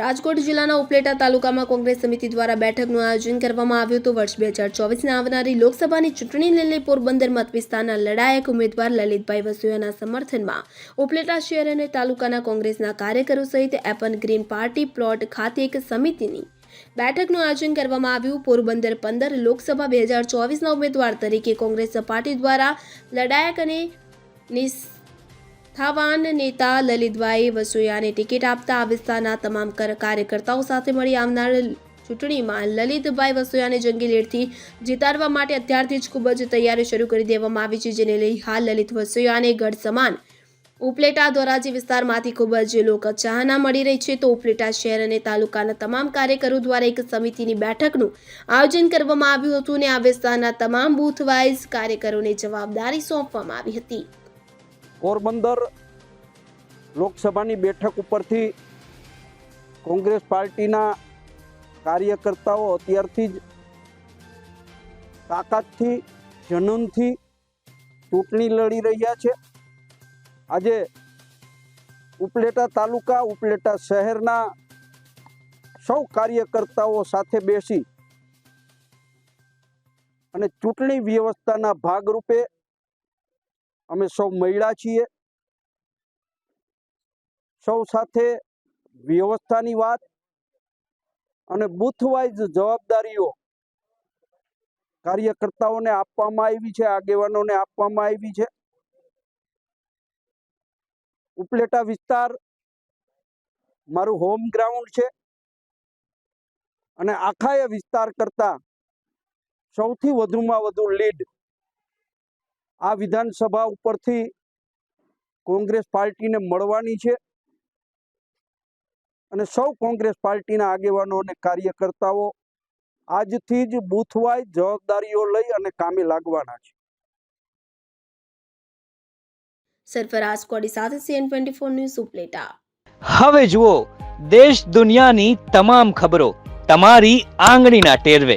રાજકોટ જિલ્લાના ઉપલેટા તાલુકામાં કોંગ્રેસ સમિતિ દ્વારા બેઠકનું આયોજન કરવામાં આવ્યું હતું. વર્ષ બે હજાર ચોવીસના આવનારી લોકસભાની ચૂંટણી લઈને પોરબંદર મત વિસ્તારના લડાયક ઉમેદવાર લલિતભાઈ વસુયાના સમર્થનમાં ઉપલેટા શહેર અને તાલુકાના કોંગ્રેસના કાર્યકરો સહિત એપન ગ્રીન પાર્ટી પ્લોટ ખાતે એક સમિતિની બેઠકનું આયોજન કરવામાં આવ્યું. પોરબંદર પંદર લોકસભા બે હજાર ચોવીસના ઉમેદવાર તરીકે કોંગ્રેસ પાર્ટી દ્વારા લડાયક અને નિષ્ઠાવાન નેતા, લલિતભાઈ વસોયાને ટિકિટ આપતા આ વિસ્તારના તમામ કાર્યકર્તાઓ સાથે મળી આવનાર ચૂંટણીમાં લલિતભાઈ વસોયાને જંગી લીડથી જીતાડવા માટે અત્યારથી જ ખૂબ જ તૈયારી શરૂ કરી દેવામાં આવી છે, જેને લઈ હાલ લલિત વસોયાને ગઢ સમાન ઉપલેટા ધોરાજી વિસ્તારમાંથી ખૂબ જ લોકો ચાહના મળી રહી છે, તો ઉપલેટા શહેર અને તાલુકાના તમામ કાર્યકરો દ્વારા એક સમિતિની બેઠકનું આયોજન કરવામાં આવ્યું હતું અને આ વિસ્તારના તમામ બૂથ વાઇઝ કાર્યકરોને જવાબદારી સોંપવામાં આવી હતી. પોરબંદર લોકસભાની બેઠક ઉપરથી કોંગ્રેસ પાર્ટીના કાર્યકર્તાઓ અત્યારથી જ તાકાતથી, જનૂનથી ચૂંટણી લડી રહ્યા છે. આજે ઉપલેટા તાલુકા, ઉપલેટા શહેરના સૌ કાર્યકર્તાઓ સાથે બેસી અને ચૂંટણી વ્યવસ્થાના ભાગરૂપે અમે સૌ મહિલા છીએ. સૌ સાથે વ્યવસ્થાની વાત અને બુથ વાઇઝ જવાબદારીઓ કાર્યકર્તાઓને આપવામાં આવી છે, આગેવાનોને આપવામાં આવી છે. ઉપલેટા વિસ્તાર મારું હોમ ગ્રાઉન્ડ છે અને આખા વિસ્તાર કરતા સૌથી વધુમાં વધુ લીડ આ વિધાનસભા ઉપરથી કોંગ્રેસ પાર્ટીને મળવાની છે અને સૌ કોંગ્રેસ પાર્ટીના આગેવાનો અને કાર્યકર્તાઓ આજથી જ બુથવાય જવાબદારીઓ લઈ અને કામે લાગવાના છે. સરફરાઝ કોડી સાથે CN twenty four news Upleta. હવે જુઓ દેશ દુનિયાની તમામ ખબરો તમારી આંગળીના ટેરવે.